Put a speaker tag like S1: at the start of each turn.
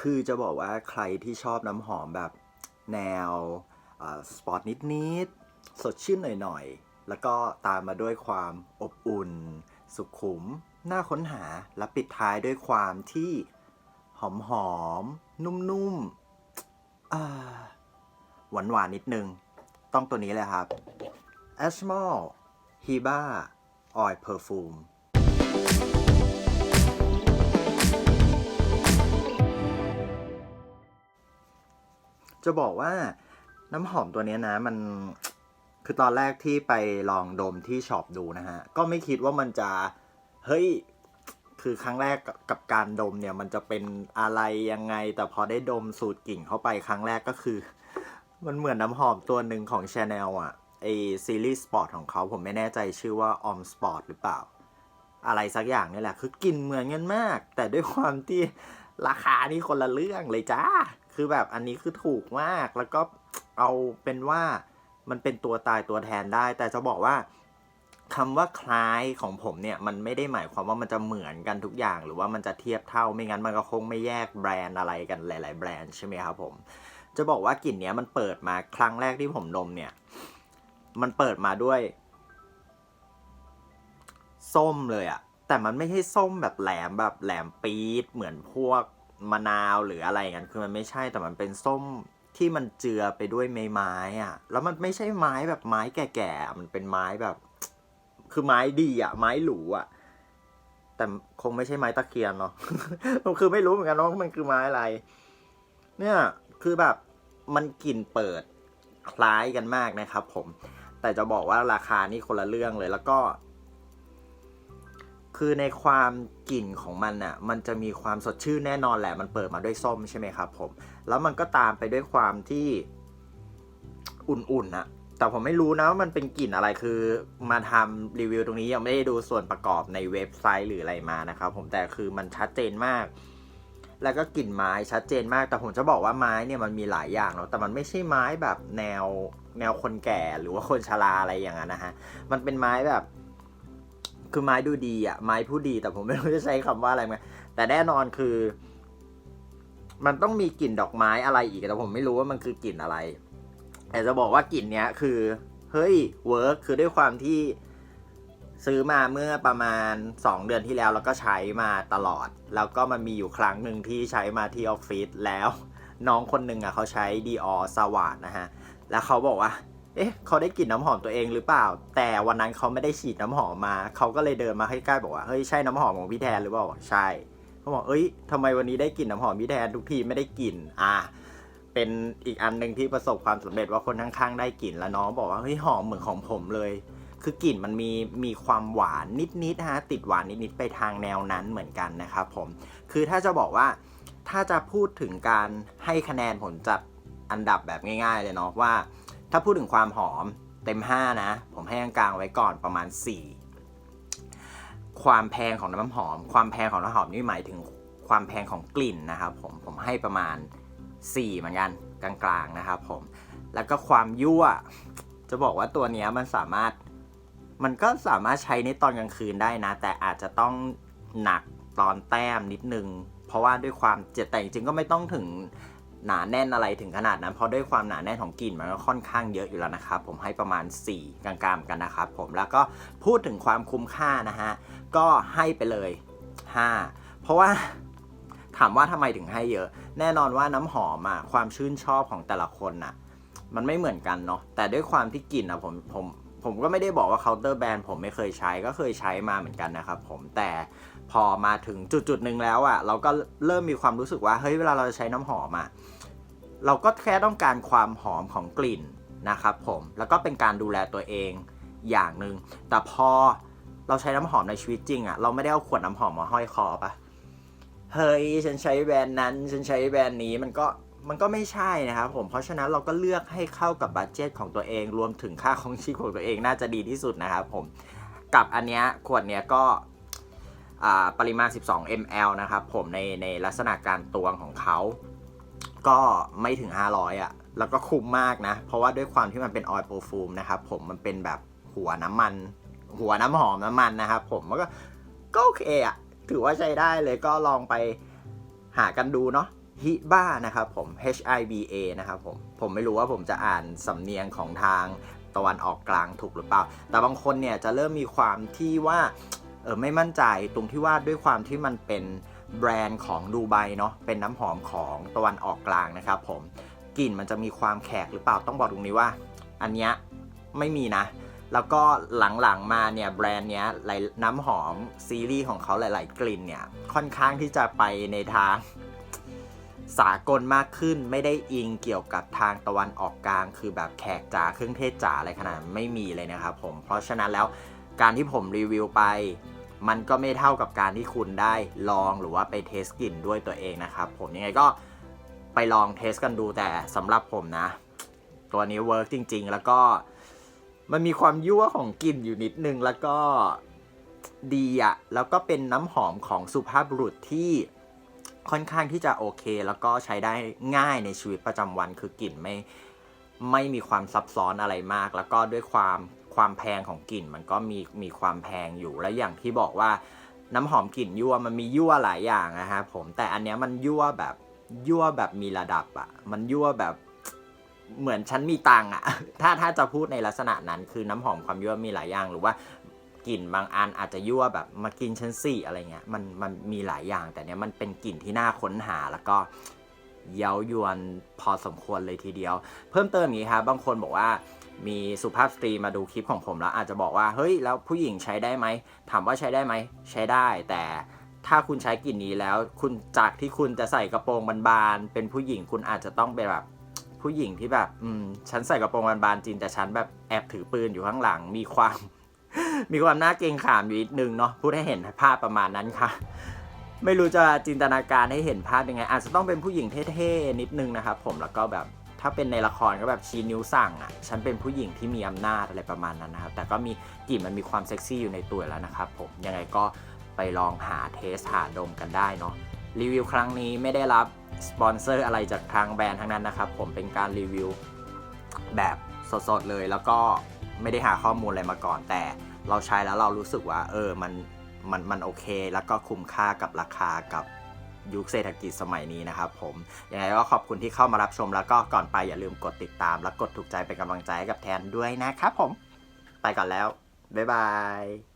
S1: คือจะบอกว่าใครที่ชอบน้ำหอมแบบแนวสปอร์ตนิดๆสดชื่นหน่อยๆ แล้วก็ตามมาด้วยความอบอุ่น สุขุม น่าค้นหาและปิดท้ายด้วยความที่หอมหอมๆนุ่มๆอ่าหวานหวานนิดนึง ต้องตัวนี้เลยครับ a s m a l Hiba Oil Perfume จะบอกว่าน้ำหอมตัวนี้นะ มันคือตอนแรกที่ไปลองดมที่ช็อปดูนะฮะ ก็ไม่คิดว่ามันจะเฮ้ยคือครั้งแรกกับการดมเนี่ย มันจะเป็นอะไรยังไง แต่พอได้ดมสูตรกลิ่นเข้าไปครั้งแรกก็คือ มันเหมือนน้ำหอมตัวหนึ่งของ Chanel อะไอซีรีส์สปอร์ตของเขาผมไม่แน่ใจชื่อว่า Om Sport หรือเปล่า อะไรสักอย่างนี่แหละ คือกลิ่นเหมือนกันมาก แต่ด้วยความที่ราคานี่คนละเรื่องเลยจ้า คือแบบอันนี้คือถูกมากแล้วก็เอาเป็นว่ามันเป็นตัวตายตัวแทนได้ แต่จะบอกว่าคำว่าคล้ายของผมเนี่ย มันไม่ได้หมายความว่ามันจะเหมือนกันทุกอย่างหรือว่ามันจะเทียบเท่าไม่งั้นมันก็คงไม่แยกแบรนด์อะไรกันหลาย ๆ แบรนด์ใช่ไหมครับผมจะบอกว่ากลิ่นเนี้ยมันเปิดมาครั้งแรกที่ผมดมเนี่ย มันเปิดมาด้วย ส้มเลยอะแต่มันไม่ใช่ส้มแบบแหลมแบบแหลมปี๊ดเหมือนพวก มะนาวหรืออะไรอย่างนั้นคือมันไม่ใช่แต่มันเป็นส้มที่มันเจือไปด้วยไม้ไม้อะแล้วมันไม่ใช่ไม้แบบไม้แก่ๆ มันเป็นไม้แบบ คือไม้ดีอะ ไม้หรูอะ แต่คงไม่ใช่ไม้ตะเคียนเนาะคือไม่รู้เหมือนกันว่ามันคือไม้อะไร เนี่ย คือแบบมันกลิ่นเปิดคล้ายกันมากนะครับผม แต่จะบอกว่าราคานี่คนละเรื่องเลย แล้วก็ คือในความกลิ่นของมันอะมันจะมีความสดชื่นแน่นอนแหละ มันเปิดมาด้วยส้มใช่ไหมครับผม แล้วมันก็ตามไปด้วยความที่อุ่นๆอะแต่ผมไม่รู้นะว่ามันเป็นกลิ่นอะไรคือมาทำรีวิวตรงนี้ยังไม่ได้ดูส่วนประกอบในเว็บไซต์หรืออะไรมานะครับผมแต่คือมันชัดเจนมาก แล้วก็กลิ่นไม้ชัดเจนมาก แต่ผมจะบอกว่าไม้เนี่ยมันมีหลายอย่างเนาะแต่มันไม่ใช่ไม้แบบแนวแนวคนแก่หรือว่าคนชราอะไรอย่างนั้นนะฮะมันเป็นไม้แบบ คือไม้ดูดีอะไม้ผู้ดีแต่ผมไม่รู้จะใช้คำว่าอะไรมาแต่แน่นอนคือ มันต้องมีกลิ่นดอกไม้อะไรอีกแต่ผมไม่รู้ว่ามันคือกลิ่นอะไร แต่จะบอกว่ากลิ่นเนี้ยคือ เฮ้ยเวิร์กคือด้วยความที่ซื้อมาเมื่อประมาณ 2 เดือนที่แล้วแล้วก็ใช้มาตลอด แล้วก็มันมีอยู่ครั้งหนึ่งที่ใช้มาที่ออฟฟิศแล้ว น้องคนหนึ่งอะเขาใช้ดีออสว่าดนะฮะ แล้วเขาบอกว่า เอ๊ะ เขาได้กลิ่นน้ำหอมตัวเองหรือเปล่า แต่วันนั้นเขาไม่ได้ฉีดน้ำหอมมา เขาก็เลยเดินมาใกล้ๆบอกว่า เฮ้ย ใช่น้ำหอมของพี่แทนหรือเปล่า ใช่ เขาบอก เอ้ยทำไมวันนี้ได้กลิ่นน้ำหอมพี่แทนทุกทีไม่ได้กลิ่น อะเป็นอีกอันหนึ่งที่ประสบความสำเร็จว่าคนข้างๆได้กลิ่นแล้วน้องบอกว่า เฮ้ย หอมเหมือนของผมเลย คือกลิ่นมันมีมีความหวานนิดๆฮะ ติดหวานนิดๆไปทางแนวนั้นเหมือนกันนะครับผม คือถ้าจะบอกว่า ถ้าจะพูดถึงการให้คะแนนผลจัดอันดับแบบง่าย ๆ เลยเนาะว่า ถ้าพูดถึงความหอมเต็ม 5 นะ ผมให้กลางๆไว้ก่อนประมาณ 4 ความแพงของน้ำหอม ความแพงของน้ำหอมนี่หมายถึงความแพงของกลิ่นนะครับผมผมให้ประมาณ 4 เหมือนกันกลางๆนะครับผมแล้วก็ความยั่วจะบอกว่าตัวนี้มันสามารถมันก็สามารถใช้ในตอนกลางคืนได้นะ แต่อาจจะต้องหนักตอนแต้มนิดนึง เพราะว่าด้วยความเจ็ดแต่จริงๆก็ไม่ต้องถึง หนาแน่นอะไรถึงขนาดนั้น เพราะด้วยความหนาแน่นของกลิ่นมันก็ค่อนข้างเยอะอยู่แล้วนะครับผมให้ประมาณ 4 กลางๆกันนะครับผมแล้วก็พูดถึงความคุ้มค่านะฮะก็ให้ไปเลย 5 เพราะว่าถามว่าทำไมถึงให้เยอะ แน่นอนว่าน้ำหอมอะความชื่นชอบของแต่ละคนน่ะมันไม่เหมือนกันเนาะแต่ด้วยความที่กลิ่นอะผมผม ผมก็ไม่ได้บอกว่าเคาน์เตอร์แบรนด์ผมไม่เคยใช้ก็เคยใช้มาเหมือนกันนะครับผมแต่พอมาถึงจุดจุดหนึ่งแล้วอะเราก็เริ่มมีความรู้สึกว่าเฮ้ยเวลาเราจะใช้น้ำหอมอะเราก็แค่ต้องการความหอมของกลิ่นนะครับผมแล้วก็เป็นการดูแลตัวเองอย่างหนึ่งแต่พอเราใช้น้ำหอมในชีวิตจริงอะเราไม่ได้เอาขวดน้ำหอมมาห้อยคอปะเฮ้ยฉันใช้แบรนด์นั้นฉันใช้แบรนด์นี้มันก็ มันก็ไม่ใช่นะครับผม เพราะฉะนั้นเราก็เลือกให้เข้ากับบัตเจตของตัวเอง รวมถึงค่าของชีพของตัวเองน่าจะดีที่สุดนะครับผม กับอันเนี้ยขวดเนี้ยก็ปริมาณ 12 ml นะครับผมในในลักษณะการตวงของเขา ก็ไม่ถึง 500อะ่ะ แล้วก็คุ้มมากนะ เพราะว่าด้วยความที่มันเป็นออยล์โปรฟูมนะครับผม มันเป็นแบบหัวน้ำมัน หัวน้ำหอมน้ำมันนะครับผมมันก็ก็โอเคอะ่ะ ถือว่าใช้ได้เลยก็ลองไปหากันดูเนาะ ฮิบ้านะครับผม H I B A นะครับผม ผมไม่รู้ว่าผมจะอ่านสำเนียงของทางตะวันออกกลางถูกหรือเปล่า แต่บางคนเนี่ยจะเริ่มมีความที่ว่าเออไม่มั่นใจตรงที่ว่าด้วยความที่มันเป็นแบรนด์ของดูไบเนาะเป็นน้ำหอมของตะวันออกกลางนะครับผมกลิ่นมันจะมีความแขกหรือเปล่าต้องบอกตรงนี้ว่า อันเนี้ยไม่มีนะ แล้วก็หลังๆมาเนี่ยแบรนด์เนี้ยหลายน้ำหอมซีรีส์ของเขาหลาย ๆ กลิ่นเนี่ยค่อนข้างที่จะไปในทาง สากลมากขึ้นไม่ได้อิงเกี่ยวกับทางตะวันออกกลาง คือแบบแขกจ๋าเครื่องเทศจ๋าอะไรขนาดไม่มีเลยนะครับผมเพราะฉะนั้นแล้วการที่ผมรีวิวไป มันก็ไม่เท่ากับการที่คุณได้ลองหรือว่าไปเทสกลิ่นด้วยตัวเองนะครับผมยังไงก็ไปลองเทสกันดูแต่สำหรับผมนะ ตัวนี้เวิร์กจริง ๆ แล้วก็มันมีความยั่วของกลิ่นอยู่นิดนึงแล้วก็ดีอะแล้วก็เป็นน้ำหอมของสุภาพบุรุษที่ ค่อนข้างที่จะโอเค แล้วก็ใช้ได้ง่ายในชีวิตประจำวันคือกลิ่นไม่ไม่มีความซับซ้อนอะไรมาก แล้วก็ด้วยความความแพงของกลิ่นมันก็มีมีความแพงอยู่และอย่างที่บอกว่าน้ำหอมกลิ่นยั่วมันมียั่วหลายอย่างนะฮะผมแต่อันเนี้ยมันยั่วแบบยั่วแบบมีระดับอะมันยั่วแบบเหมือนฉันมีตังอะถ้าถ้าจะพูดในลักษณะนั้นคือน้ำหอมความยั่วมีหลายอย่างหรือว่า กลิ่นบางอันอาจจะยั่วแบบมากินชั้นสี่อะไรเงี้ยมันมันมีหลายอย่างแต่เนี้ยมันเป็นกลิ่นที่น่าค้นหาแล้วก็เย้ายวนพอสมควรเลยทีเดียว เพิ่มเติมอย่างนี้ครับบางคนบอกว่ามีสุภาพสตรีมาดูคลิปของผมแล้วอาจจะบอกว่าเฮ้ยแล้วผู้หญิงใช้ได้ไหมถามว่าใช้ได้ไหมใช้ได้ แต่ถ้าคุณใช้กลิ่นนี้แล้ว คุณจากที่คุณจะใส่กระโปรงบานๆเป็นผู้หญิงคุณอาจจะต้องเป็นแบบผู้หญิงที่แบบ อืม ฉันใส่กระโปรงบานๆจริงแต่ฉันแบบแอบถือปืนอยู่ข้างหลัง มีความ มีความน่าเกรงขามอยู่นิดนึงเนาะพูดให้เห็นภาพประมาณนั้นค่ะ ไม่รู้จะจินตนาการให้เห็นภาพยังไง อาจจะต้องเป็นผู้หญิงเท่ๆนิดนึงนะครับผมแล้วก็แบบถ้าเป็นในละครก็แบบชี้นิ้วสั่งอะ ฉันเป็นผู้หญิงที่มีอำนาจอะไรประมาณนั้นนะครับ แต่ก็มีกลิ่นมันมีความเซ็กซี่อยู่ในตัวแล้วนะครับผม ยังไงก็ไปลองหาเทสหาดมกันได้เนาะ รีวิวครั้งนี้ไม่ได้รับสปอนเซอร์อะไรจากทางแบรนด์ทั้งนั้นนะครับผม เป็นการรีวิวแบบสดๆเลย แล้วก็ไม่ได้หาข้อมูลอะไรมาก่อน แต่ เราใช้แล้วเรารู้สึกว่า เออมันมันมันโอเค แล้วก็คุ้มค่ากับราคากับยุคเศรษฐกิจสมัยนี้นะครับผม ยังไงก็ขอบคุณที่เข้ามารับชมแล้วก็ก่อนไปอย่าลืมกดติดตาม และกดถูกใจเป็นกำลังใจให้กับแทนด้วยนะครับผม ไปก่อนแล้ว บ๊ายบาย